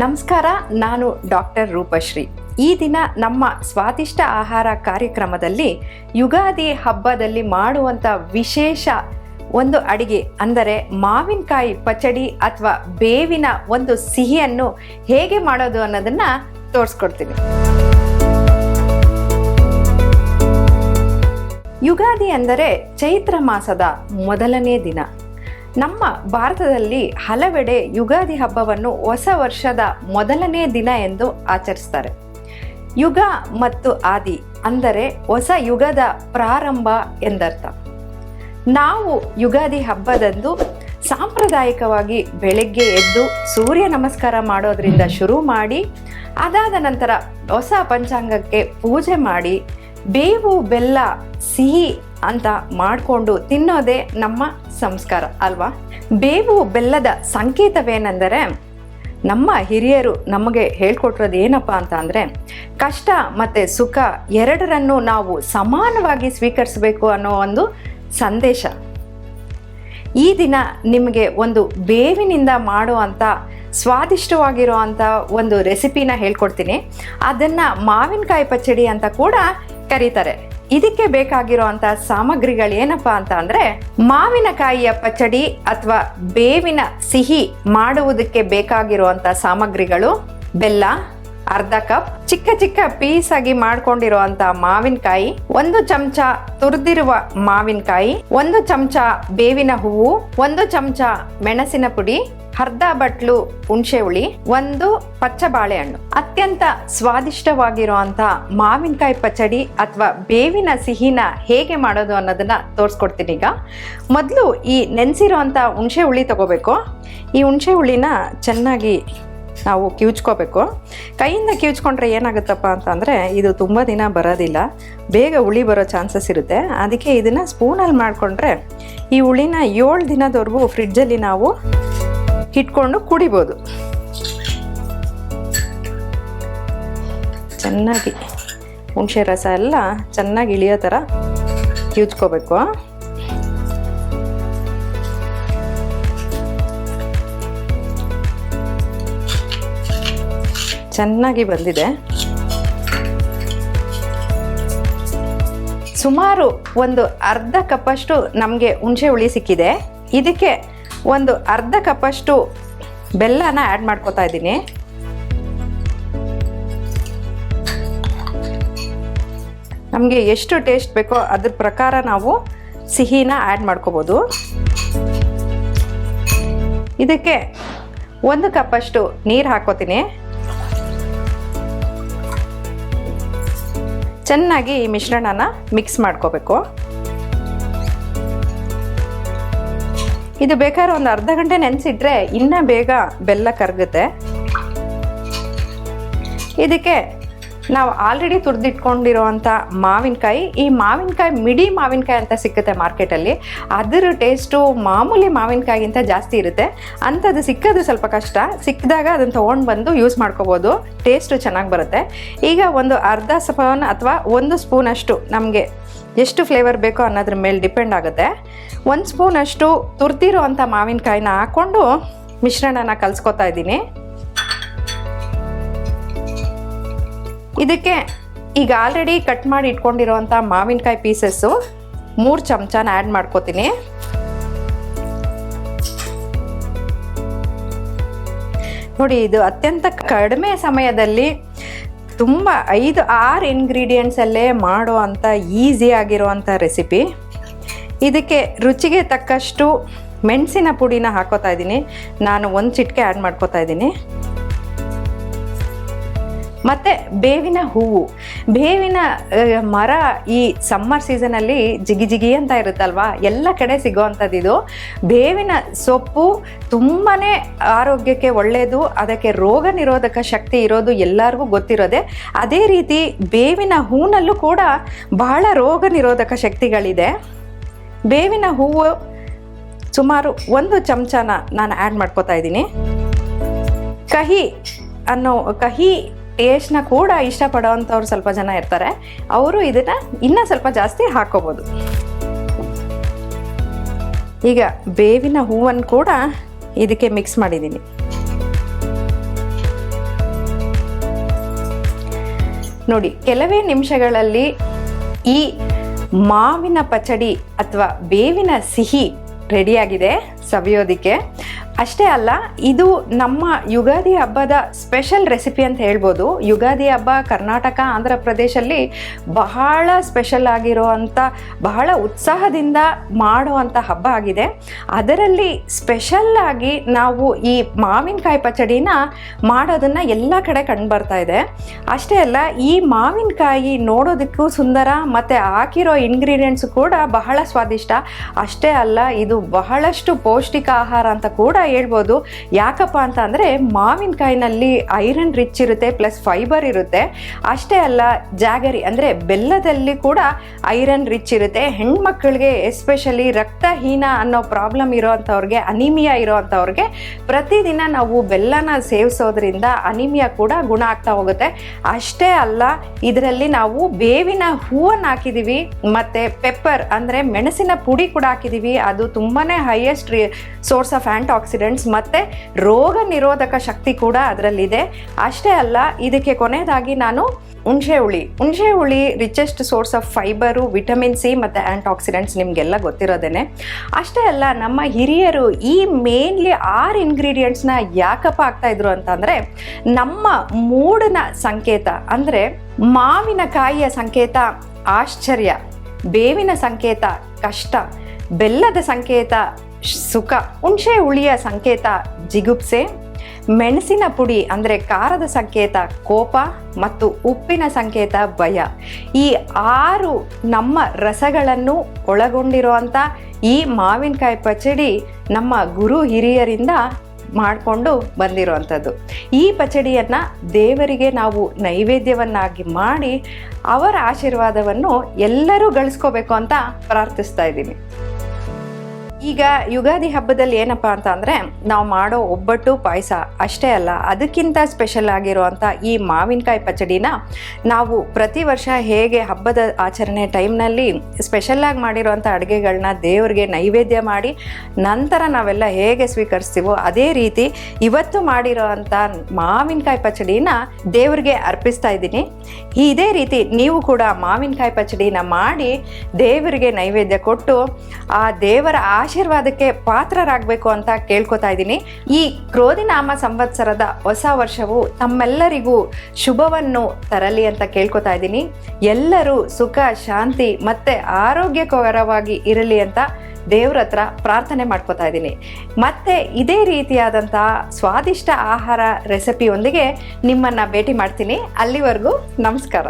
ನಮಸ್ಕಾರ, ನಾನು ಡಾಕ್ಟರ್ ರೂಪಶ್ರೀ. ಈ ದಿನ ನಮ್ಮ ಸ್ವಾದಿಷ್ಟ ಆಹಾರ ಕಾರ್ಯಕ್ರಮದಲ್ಲಿ ಯುಗಾದಿ ಹಬ್ಬದಲ್ಲಿ ಮಾಡುವಂಥ ವಿಶೇಷ ಒಂದು ಅಡಿಗೆ, ಅಂದರೆ ಮಾವಿನಕಾಯಿ ಪಚಡಿ ಅಥವಾ ಬೇವಿನ ಒಂದು ಸಿಹಿಯನ್ನು ಹೇಗೆ ಮಾಡೋದು ಅನ್ನೋದನ್ನ ತೋರಿಸ್ಕೊಡ್ತೀನಿ. ಯುಗಾದಿ ಅಂದರೆ ಚೈತ್ರ ಮಾಸದ ಮೊದಲನೇ ದಿನ. ನಮ್ಮ ಭಾರತದಲ್ಲಿ ಹಲವೆಡೆ ಯುಗಾದಿ ಹಬ್ಬವನ್ನು ಹೊಸ ವರ್ಷದ ಮೊದಲನೇ ದಿನ ಎಂದು ಆಚರಿಸ್ತಾರೆ. ಯುಗ ಮತ್ತು ಆದಿ ಅಂದರೆ ಹೊಸ ಯುಗದ ಪ್ರಾರಂಭ ಎಂದರ್ಥ. ನಾವು ಯುಗಾದಿ ಹಬ್ಬದಂದು ಸಾಂಪ್ರದಾಯಿಕವಾಗಿ ಬೆಳಗ್ಗೆ ಎದ್ದು ಸೂರ್ಯ ನಮಸ್ಕಾರ ಮಾಡೋದ್ರಿಂದ ಶುರು ಮಾಡಿ, ಅದಾದ ನಂತರ ಹೊಸ ಪಂಚಾಂಗಕ್ಕೆ ಪೂಜೆ ಮಾಡಿ, ಬೇವು, ಬೆಲ್ಲ, ಸಿಹಿ ಅಂತ ಮಾಡಿಕೊಂಡು ತಿನ್ನೋದೇ ನಮ್ಮ ಸಂಸ್ಕಾರ ಅಲ್ವಾ? ಬೇವು ಬೆಲ್ಲದ ಸಂಕೇತವೇನೆಂದರೆ ನಮ್ಮ ಹಿರಿಯರು ನಮಗೆ ಹೇಳ್ಕೊಟ್ರೋದು ಏನಪ್ಪ ಅಂತ ಅಂದರೆ ಕಷ್ಟ ಮತ್ತು ಸುಖ ಎರಡರನ್ನು ನಾವು ಸಮಾನವಾಗಿ ಸ್ವೀಕರಿಸಬೇಕು ಅನ್ನೋ ಒಂದು ಸಂದೇಶ. ಈ ದಿನ ನಿಮಗೆ ಒಂದು ಬೇವಿನಿಂದ ಮಾಡುವಂಥ ಸ್ವಾದಿಷ್ಟವಾಗಿರೋ ಅಂಥ ಒಂದು ರೆಸಿಪಿನ ಹೇಳ್ಕೊಡ್ತೀನಿ. ಅದನ್ನು ಮಾವಿನಕಾಯಿ ಪಚ್ಚಡಿ ಅಂತ ಕೂಡ ಕರೀತಾರೆ. ಇದಕ್ಕೆ ಬೇಕಾಗಿರುವಂತ ಸಾಮಗ್ರಿಗಳು ಏನಪ್ಪ ಅಂತ ಅಂದ್ರೆ ಮಾವಿನಕಾಯಿಯ ಪಚಡಿ ಅಥವಾ ಬೇವಿನ ಸಿಹಿ ಮಾಡುವುದಕ್ಕೆ ಬೇಕಾಗಿರುವಂತ ಸಾಮಗ್ರಿಗಳು ಬೆಲ್ಲ, ಅರ್ಧ ಕಪ್, ಚಿಕ್ಕ ಚಿಕ್ಕ ಪೀಸ್ ಆಗಿ ಮಾಡ್ಕೊಂಡಿರುವಂತ ಮಾವಿನಕಾಯಿ, ಒಂದು ಚಮಚ ತುರಿದಿರುವ ಮಾವಿನಕಾಯಿ, ಒಂದು ಚಮಚ ಬೇವಿನ ಹೂವು, ಒಂದು ಚಮಚ ಮೆಣಸಿನ ಪುಡಿ ಅರ್ಧ ಬಟ್ಲು, ಹುಣಸೆ ಹುಳಿ, ಒಂದು ಪಚ್ಚ ಬಾಳೆಹಣ್ಣು. ಅತ್ಯಂತ ಸ್ವಾದಿಷ್ಟವಾಗಿರುವಂತ ಮಾವಿನಕಾಯಿ ಪಚಡಿ ಅಥವಾ ಬೇವಿನ ಸಿಹಿನ ಹೇಗೆ ಮಾಡೋದು ಅನ್ನೋದನ್ನ ತೋರಿಸ್ಕೊಡ್ತೀನಿ ಈಗ. ಮೊದಲು ಈ ನೆನೆಸಿರುವಂಥ ಹುಣಸೆ ಹುಳಿ ತಗೋಬೇಕು. ಈ ಹುಣಸೆ ಹುಳಿನ ಚೆನ್ನಾಗಿ ನಾವು ಕಿವುಚ್ಕೋಬೇಕು. ಕೈಯಿಂದ ಕಿವುಚ್ಕೊಂಡ್ರೆ ಏನಾಗುತ್ತಪ್ಪ ಅಂತಂದರೆ ಇದು ತುಂಬ ದಿನ ಬರೋದಿಲ್ಲ. ಬೇಗ ಹುಳಿ ಬರೋ ಚಾನ್ಸಸ್ ಇರುತ್ತೆ. ಅದಕ್ಕೆ ಇದನ್ನು ಸ್ಪೂನಲ್ಲಿ ಮಾಡಿಕೊಂಡ್ರೆ ಈ ಹುಳಿನ ಏಳು ದಿನದವರೆಗೂ ಫ್ರಿಡ್ಜಲ್ಲಿ ನಾವು ಇಟ್ಕೊಂಡು ಕುಡಿಬೋದು. ಚೆನ್ನಾಗಿ ಹುಣಸೆ ರಸ ಎಲ್ಲ ಚೆನ್ನಾಗಿ ಇಳಿಯೋ ಥರ ಕಿವುಚ್ಕೋಬೇಕು ಚೆನ್ನಾಗಿ ಬಂದಿದೆ. ಸುಮಾರು ಒಂದು ಅರ್ಧ ಕಪ್ಪಷ್ಟು ನಮಗೆ ಹುಣಸೆ ಹುಳಿ ಸಿಕ್ಕಿದೆ. ಇದಕ್ಕೆ ಒಂದು ಅರ್ಧ ಕಪ್ಪಷ್ಟು ಬೆಲ್ಲನ ಆ್ಯಡ್ ಮಾಡ್ಕೋತಾ ಇದ್ದೀನಿ. ನಮಗೆ ಎಷ್ಟು ಟೇಸ್ಟ್ ಬೇಕೋ ಅದ್ರ ಪ್ರಕಾರ ನಾವು ಸಿಹಿನ ಆ್ಯಡ್ ಮಾಡ್ಕೋಬೋದು. ಇದಕ್ಕೆ ಒಂದು ಕಪ್ಪಷ್ಟು ನೀರು ಹಾಕೋತೀನಿ ಚೆನ್ನಾಗಿ ಈ ಮಿಶ್ರಣನ ಮಿಕ್ಸ್ ಮಾಡ್ಕೋಬೇಕು. ಇದು ಬೇಕಾದ್ರೆ ಒಂದು ಅರ್ಧ ಗಂಟೆ ನೆನೆಸಿಟ್ರೆ ಇನ್ನೂ ಬೇಗ ಬೆಲ್ಲ ಕರಗುತ್ತೆ. ಇದಕ್ಕೆ ನಾವು ಆಲ್ರೆಡಿ ತುರಿದಿಟ್ಕೊಂಡಿರೋವಂಥ ಮಾವಿನಕಾಯಿ, ಈ ಮಾವಿನಕಾಯಿ, ಮಿಡಿ ಮಾವಿನಕಾಯಿ ಅಂತ ಸಿಕ್ಕುತ್ತೆ ಮಾರ್ಕೆಟಲ್ಲಿ ಅದರ ಟೇಸ್ಟು ಮಾಮೂಲಿ ಮಾವಿನಕಾಯಿಗಿಂತ ಜಾಸ್ತಿ ಇರುತ್ತೆ. ಅಂಥದ್ದು ಸಿಕ್ಕೋದು ಸ್ವಲ್ಪ ಕಷ್ಟ. ಸಿಕ್ಕಿದಾಗ ಅದನ್ನು ತೊಗೊಂಡು ಬಂದು ಯೂಸ್ ಮಾಡ್ಕೋಬೋದು. ಟೇಸ್ಟು ಚೆನ್ನಾಗಿ ಬರುತ್ತೆ. ಈಗ ಒಂದು ಅರ್ಧ ಸ್ಪೂನ್ ಅಥವಾ ಒಂದು ಸ್ಪೂನಷ್ಟು ನಮಗೆ ಎಷ್ಟು ಫ್ಲೇವರ್ ಬೇಕೋ ಅನ್ನೋದ್ರ ಮೇಲೆ ಡಿಪೆಂಡ್ ಆಗುತ್ತೆ. ಒಂದು ಸ್ಪೂನಷ್ಟು ತುರ್ದಿರೋ ಅಂಥ ಮಾವಿನಕಾಯಿನ ಹಾಕ್ಕೊಂಡು ಮಿಶ್ರಣನ ಕಲಿಸ್ಕೊತಾ ಇದ್ದೀನಿ. ಇದಕ್ಕೆ ಈಗ ಆಲ್ರೆಡಿ ಕಟ್ ಮಾಡಿ ಇಟ್ಕೊಂಡಿರುವಂಥ ಮಾವಿನಕಾಯಿ ಪೀಸಸ್ಸು ಮೂರು ಚಮಚನ ಆ್ಯಡ್ ಮಾಡ್ಕೋತೀನಿ. ನೋಡಿ, ಇದು ಅತ್ಯಂತ ಕಡಿಮೆ ಸಮಯದಲ್ಲಿ ತುಂಬ ಐದು, ಆರು ಇಂಗ್ರೀಡಿಯೆಂಟ್ಸಲ್ಲೇ ಮಾಡೋ ಅಂಥ ಈಸಿ ಆಗಿರುವಂಥ ರೆಸಿಪಿ ಇದಕ್ಕೆ ರುಚಿಗೆ ತಕ್ಕಷ್ಟು ಮೆಣಸಿನ ಪುಡಿನ ಹಾಕೋತಾ ಇದ್ದೀನಿ. ನಾನು ಒಂದು ಚಿಟಿಕೆ ಆ್ಯಡ್ ಮಾಡ್ಕೋತಾ ಇದ್ದೀನಿ. ಮತ್ತು ಬೇವಿನ ಹೂವು. ಬೇವಿನ ಮರ ಈ ಸಮ್ಮರ್ ಸೀಸನಲ್ಲಿ ಜಿಗಿ ಜಿಗಿ ಅಂತ ಇರುತ್ತಲ್ವಾ? ಎಲ್ಲ ಕಡೆ ಸಿಗೋವಂಥದ್ದು ಇದು. ಬೇವಿನ ಸೊಪ್ಪು ತುಂಬಾ ಆರೋಗ್ಯಕ್ಕೆ ಒಳ್ಳೆಯದು ಅದಕ್ಕೆ ರೋಗ ನಿರೋಧಕ ಶಕ್ತಿ ಇರೋದು ಎಲ್ಲರಿಗೂ ಗೊತ್ತಿರೋದೆ. ಅದೇ ರೀತಿ ಬೇವಿನ ಹೂನಲ್ಲೂ ಕೂಡ ಬಹಳ ರೋಗ ನಿರೋಧಕ ಶಕ್ತಿಗಳಿದೆ. ಬೇವಿನ ಹೂವು ಸುಮಾರು ಒಂದು ಚಮಚನ ನಾನು ಆ್ಯಡ್ ಮಾಡ್ಕೋತಾ ಇದ್ದೀನಿ. ಕಹಿ ಅನ್ನೋ, ಕಹಿ ಟೇಸ್ಟ್ನ ಕೂಡ ಇಷ್ಟಪಡೋವಂಥವ್ರು ಸ್ವಲ್ಪ ಜನ ಇರ್ತಾರೆ. ಅವರು ಇದನ್ನು ಇನ್ನೂ ಸ್ವಲ್ಪ ಜಾಸ್ತಿ ಹಾಕೋಬೋದು. ಈಗ ಬೇವಿನ ಹೂವನ್ನು ಕೂಡ ಇದಕ್ಕೆ ಮಿಕ್ಸ್ ಮಾಡಿದ್ದೀನಿ. ನೋಡಿ, ಕೆಲವೇ ನಿಮಿಷಗಳಲ್ಲಿ ಈ ಮಾವಿನ ಪಚಡಿ ಅಥವಾ ಬೇವಿನ ಸಿಹಿ ರೆಡಿಯಾಗಿದೆ ಸವಿಯೋದಕ್ಕೆ. ಅಷ್ಟೇ ಅಲ್ಲ, ಇದು ನಮ್ಮ ಯುಗಾದಿ ಹಬ್ಬದ ಸ್ಪೆಷಲ್ ರೆಸಿಪಿ ಅಂತ ಹೇಳ್ಬೋದು. ಯುಗಾದಿ ಹಬ್ಬ ಕರ್ನಾಟಕ, ಆಂಧ್ರ ಪ್ರದೇಶಲ್ಲಿ ಬಹಳ ಸ್ಪೆಷಲ್ ಆಗಿರುವಂಥ ಬಹಳ ಉತ್ಸಾಹದಿಂದ ಮಾಡುವಂಥ ಹಬ್ಬ ಆಗಿದೆ. ಅದರಲ್ಲಿ ಸ್ಪೆಷಲ್ ಆಗಿ ನಾವು ಈ ಮಾವಿನಕಾಯಿ ಪಚಡಿನ ಮಾಡೋದನ್ನು ಎಲ್ಲ ಕಡೆ ಕಂಡುಬರ್ತಾ ಇದೆ. ಅಷ್ಟೇ ಅಲ್ಲ, ಈ ಮಾವಿನಕಾಯಿ ನೋಡೋದಕ್ಕೂ ಸುಂದರ, ಮತ್ತು ಹಾಕಿರೋ ಇಂಗ್ರೀಡಿಯೆಂಟ್ಸ್ ಕೂಡ ಬಹಳ ಸ್ವಾದಿಷ್ಟ. ಅಷ್ಟೇ ಅಲ್ಲ, ಇದು ಬಹಳಷ್ಟು ಪೌಷ್ಟಿಕ ಆಹಾರ ಅಂತ ಕೂಡ ಹೇಳ್ಬೋದು. ಯಾಕಪ್ಪ ಅಂತ ಅಂದರೆ ಮಾವಿನಕಾಯಿನಲ್ಲಿ ಐರನ್ ರಿಚ್ ಇರುತ್ತೆ, ಪ್ಲಸ್ ಫೈಬರ್ ಇರುತ್ತೆ. ಅಷ್ಟೇ ಅಲ್ಲ, ಜಾಗರಿ ಅಂದರೆ ಬೆಲ್ಲದಲ್ಲಿ ಕೂಡ ಐರನ್ ರಿಚ್ ಇರುತ್ತೆ. ಹೆಣ್ಮಕ್ಳಿಗೆ ಎಸ್ಪೆಷಲಿ ರಕ್ತಹೀನ ಅನ್ನೋ ಪ್ರಾಬ್ಲಮ್ ಇರೋವಂಥವ್ರಿಗೆ ಅನಿಮಿಯಾ ಇರೋವಂಥವ್ರಿಗೆ ಪ್ರತಿದಿನ ನಾವು ಬೆಲ್ಲನ ಸೇವಿಸೋದ್ರಿಂದ ಅನಿಮಿಯಾ ಕೂಡ ಗುಣ ಆಗ್ತಾ ಹೋಗುತ್ತೆ. ಅಷ್ಟೇ ಅಲ್ಲ, ಇದರಲ್ಲಿ ನಾವು ಬೇವಿನ ಹೂವನ್ನು ಹಾಕಿದ್ದೀವಿ ಮತ್ತು ಪೆಪ್ಪರ್ ಅಂದರೆ ಮೆಣಸಿನ ಪುಡಿ ಕೂಡ ಹಾಕಿದ್ದೀವಿ ಅದು ತುಂಬಾ highest source of antioxidants ಮತ್ತು ರೋಗ ನಿರೋಧಕ ಶಕ್ತಿ ಕೂಡ ಅದರಲ್ಲಿದೆ. ಅಷ್ಟೇ ಅಲ್ಲ, ಇದಕ್ಕೆ ಕೊನೆಯದಾಗಿ ನಾನು ಹುಣಸೆ ಹುಳಿ ಹುಣಸೆ ಹುಳಿ richest source of fibre vitamin C ಮತ್ತು ಆ್ಯಂಟಿ ಆಕ್ಸಿಡೆಂಟ್ಸ್ ನಿಮಗೆಲ್ಲ ಗೊತ್ತಿರೋದೇನೆ. ಅಷ್ಟೇ ಅಲ್ಲ, ನಮ್ಮ ಹಿರಿಯರು ಈ ಮೇನ್ಲಿ ಆರು ಇಂಗ್ರೀಡಿಯೆಂಟ್ಸ್ನ ಯಾಕಪ್ಪ ಆಗ್ತಾಯಿದ್ರು ಅಂತಂದರೆ, ನಮ್ಮ ಮೂಡನ ಸಂಕೇತ ಅಂದರೆ ಮಾವಿನಕಾಯಿಯ ಸಂಕೇತ ಆಶ್ಚರ್ಯ, ಬೇವಿನ ಸಂಕೇತ ಕಷ್ಟ, ಬೆಲ್ಲದ ಸಂಕೇತ ಸುಖ. ಹುಣಸೆ ಹುಳಿಯ ಸಂಕೇತ ಜಿಗುಪ್ಸೆ. ಮೆಣಸಿನ ಪುಡಿ ಅಂದರೆ ಖಾರದ ಸಂಕೇತ ಕೋಪ ಮತ್ತು ಉಪ್ಪಿನ ಸಂಕೇತ ಭಯ. ಈ ಆರು ನಮ್ಮ ರಸಗಳನ್ನು ಒಳಗೊಂಡಿರುವಂಥ ಈ ಮಾವಿನಕಾಯಿ ಪಚಡಿ ನಮ್ಮ ಗುರು ಹಿರಿಯರಿಂದ ಮಾಡಿಕೊಂಡು ಬಂದಿರುವಂಥದ್ದು. ಈ ಪಚಡಿಯನ್ನು ದೇವರಿಗೆ ನಾವು ನೈವೇದ್ಯವನ್ನಾಗಿ ಮಾಡಿ ಅವರ ಆಶೀರ್ವಾದವನ್ನು ಎಲ್ಲರೂ ಗಳಿಸ್ಕೋಬೇಕು ಅಂತ ಪ್ರಾರ್ಥಿಸ್ತಾ ಇದ್ದೀನಿ. ಈಗ ಯುಗಾದಿ ಹಬ್ಬದಲ್ಲಿ ಏನಪ್ಪ ಅಂತ ಅಂದರೆ ನಾವು ಮಾಡೋ ಒಬ್ಬಟ್ಟು ಪಾಯಸ ಅಷ್ಟೇ ಅಲ್ಲ, ಅದಕ್ಕಿಂತ ಸ್ಪೆಷಲ್ ಆಗಿರುವಂಥ ಈ ಮಾವಿನಕಾಯಿ ಪಚಡಿನ ನಾವು ಪ್ರತಿ ವರ್ಷ ಹೇಗೆ ಹಬ್ಬದ ಆಚರಣೆ ಟೈಮ್ನಲ್ಲಿ ಸ್ಪೆಷಲ್ಲಾಗಿ ಮಾಡಿರುವಂಥ ಅಡುಗೆಗಳನ್ನ ದೇವರಿಗೆ ನೈವೇದ್ಯ ಮಾಡಿ, ನಂತರ ನಾವೆಲ್ಲ ಹೇಗೆ ಸ್ವೀಕರಿಸ್ತೀವೋ ಅದೇ ರೀತಿ ಇವತ್ತು ಮಾಡಿರೋವಂಥ ಮಾವಿನಕಾಯಿ ಪಚಡಿನ ದೇವರಿಗೆ ಅರ್ಪಿಸ್ತಾ ಇದ್ದೀನಿ. ಇದೇ ರೀತಿ ನೀವು ಕೂಡ ಮಾವಿನಕಾಯಿ ಪಚಡಿನ ಮಾಡಿ ದೇವರಿಗೆ ನೈವೇದ್ಯ ಕೊಟ್ಟು ಆ ದೇವರ ಆಶೀರ್ವಾದಕ್ಕೆ ಪಾತ್ರರಾಗಬೇಕು ಅಂತ ಕೇಳ್ಕೊತಾ ಇದ್ದೀನಿ. ಈ ಕ್ರೋಧಿನಾಮ ಸಂವತ್ಸರದ ಹೊಸ ವರ್ಷವು ತಮ್ಮೆಲ್ಲರಿಗೂ ಶುಭವನ್ನು ತರಲಿ ಅಂತ ಕೇಳ್ಕೊತಾ ಇದ್ದೀನಿ. ಎಲ್ಲರೂ ಸುಖ, ಶಾಂತಿ ಮತ್ತು ಆರೋಗ್ಯಕರವಾಗಿ ಇರಲಿ ಅಂತ ದೇವ್ರ ಹತ್ರ ಪ್ರಾರ್ಥನೆ ಮಾಡ್ಕೋತಾ ಇದ್ದೀನಿ. ಮತ್ತೆ ಇದೇ ರೀತಿಯಾದಂತಹ ಸ್ವಾದಿಷ್ಟ ಆಹಾರ ರೆಸಿಪಿಯೊಂದಿಗೆ ನಿಮ್ಮನ್ನು ಭೇಟಿ ಮಾಡ್ತೀನಿ. ಅಲ್ಲಿವರೆಗೂ ನಮಸ್ಕಾರ.